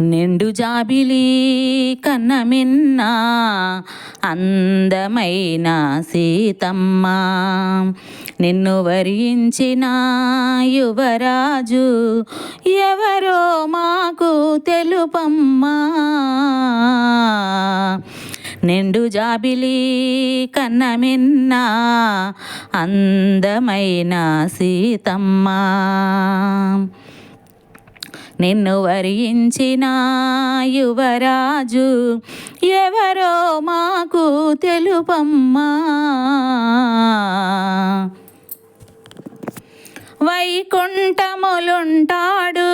నిండు జాబిలి కన్నమిన్న అందమైన సీతమ్మ. నిన్ను వరించిన యువరాజు ఎవరో మాకు తెలుపమ్మా. నిండు జాబిలి కన్నమిన్న అందమైన సీతమ్మ. నిన్ను వరించిన యువరాజు ఎవరో మాకు తెలుపమ్మా. వైకుంఠములుంటాడు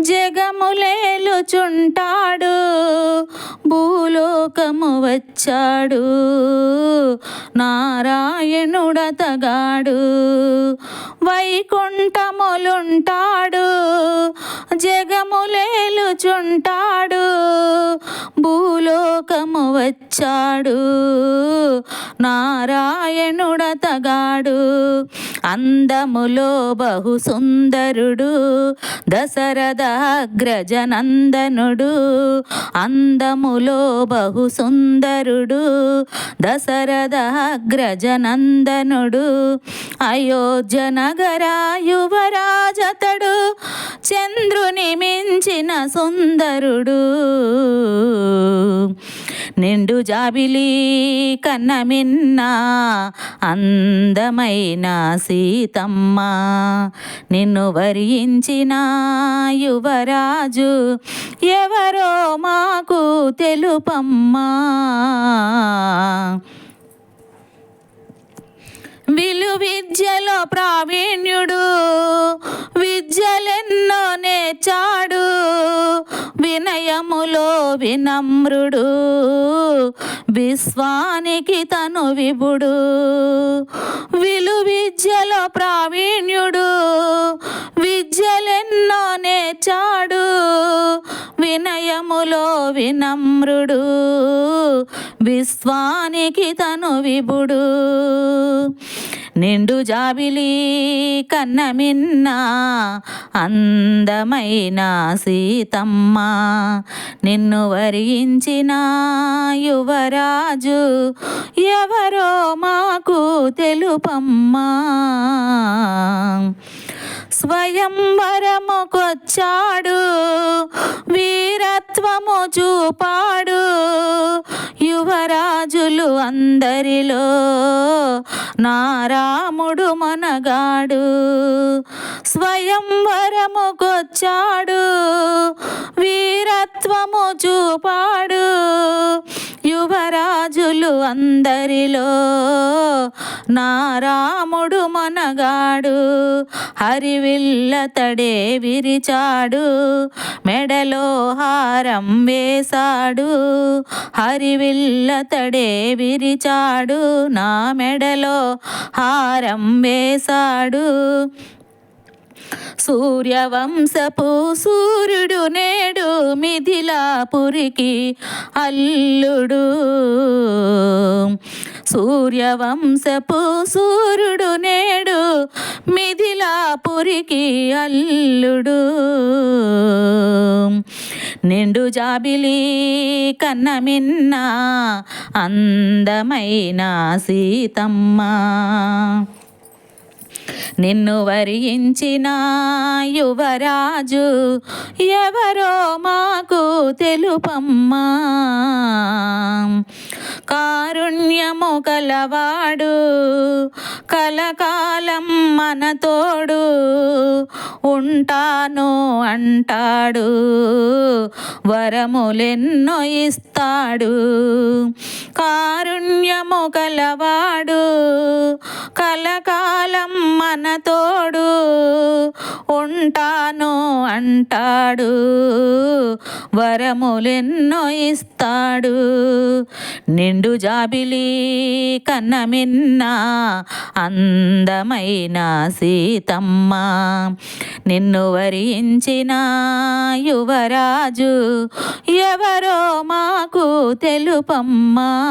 జగములేలుచుంటాడు భూలోకము వచ్చాడు నారాయణుడతగాడు వచ్చాడు. నారాయణుడతగాడు. అందములో బహు సుందరుడు దశరథ అగ్రజనందనుడు. అందములో బహు సుందరుడు దశరథ అగ్రజనందనుడు. అయోధ్య నగర యువరాజతడు. చంద్రుని మించిన సుందరుడు. నిండు జాబిలి కన్నమిన్న అందమైన సీతమ్మ. నిన్ను వరించిన యువరాజు ఎవరో మాకు తెలుపమ్మా. విలు విద్యలో ప్రావీణ్యుడు విద్యలెన్నో నేర్చాడు. వినయములో వినమ్రుడు విశ్వానికి తను విభుడు విలు విద్యలో ప్రావీణ్యుడు విద్యలెన్నో నేర్చాడు వినయములో వినమ్రుడు విశ్వానికి తను విభుడు. నిండు జాబిలి కన్నమిన్న అందమైన సీతమ్మ. నిన్ను వరించిన యువరాజు ఎవరో మాకు తెలుపమ్మా. స్వయంవరముకొచ్చాడు వీరత్వము చూపాడు రాజులు అందరిలో నారాముడు మనగాడు స్వయంవరముకొచ్చాడు వీరత్వము చూపాడు. యువరాజులు అందరిలో నారాముడు మనగాడు హరివిల్లతడే విరిచాడు మెడలో హారం వేశాడు హరివిల్లతడే విరిచాడు నా మెడలో హారం వేశాడు. సూర్యవంశపు సూర్యుడు నేడు మిథిలాపురికి అల్లుడు. సూర్యవంశపు సూర్యుడు నేడు మిథిలాపురికి అల్లుడు. నిండు జాబిలి కన్నమిన్న అందమైన సీతమ్మ. నిన్ను వరించిన యువరాజు ఎవరో మాకు తెలుపమ్మా. కారుణ్యము కలవాడు కలకాలం మన తోడు ఉంటాను అంటాడు. వరములెన్నో ఇస్తాడు. కారుణ్యము కలవాడు కలకాలం మన తోడు ఉంటాను అంటాడు. వరములెన్నో ఇస్తాడు. నిండు జాబిలి కన్నమిన్న అందమైన సీతమ్మ. నిన్ను వరించిన యువరాజు ఎవరో మాకు తెలుపమ్మా.